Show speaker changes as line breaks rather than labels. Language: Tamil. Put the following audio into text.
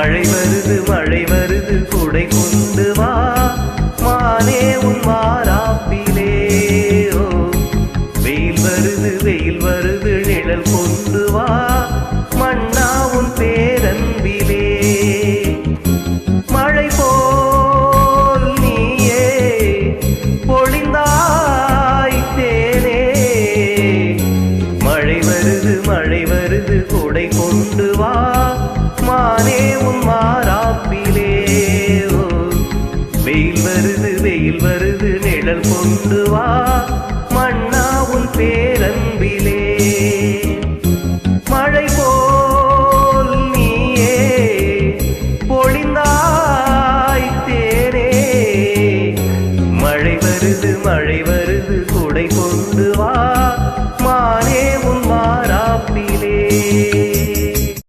மழை வருது மழை வருது குடை கொண்டு வா. மானே உன் மாறாப்பிலே. ஓ வெயில் வருது வெயில் வருது நிழல் கொண்டு வா. மண்ணா உன் பேரன்பிலே. மழை போல் நீயே பொழிந்தாய் தேனே. மழை வருது மழை வருது கொடை கொண்டு வா. வெயில் வருது நிழல் கொண்டு வா. மன்னா உன் பேரன்பிலே. மழை போல் நீயே பொழிந்தாய் தேரே மழை வருது மழை வருது கொடை கொண்டு வா. மானே உன் மாறாப்பிலே.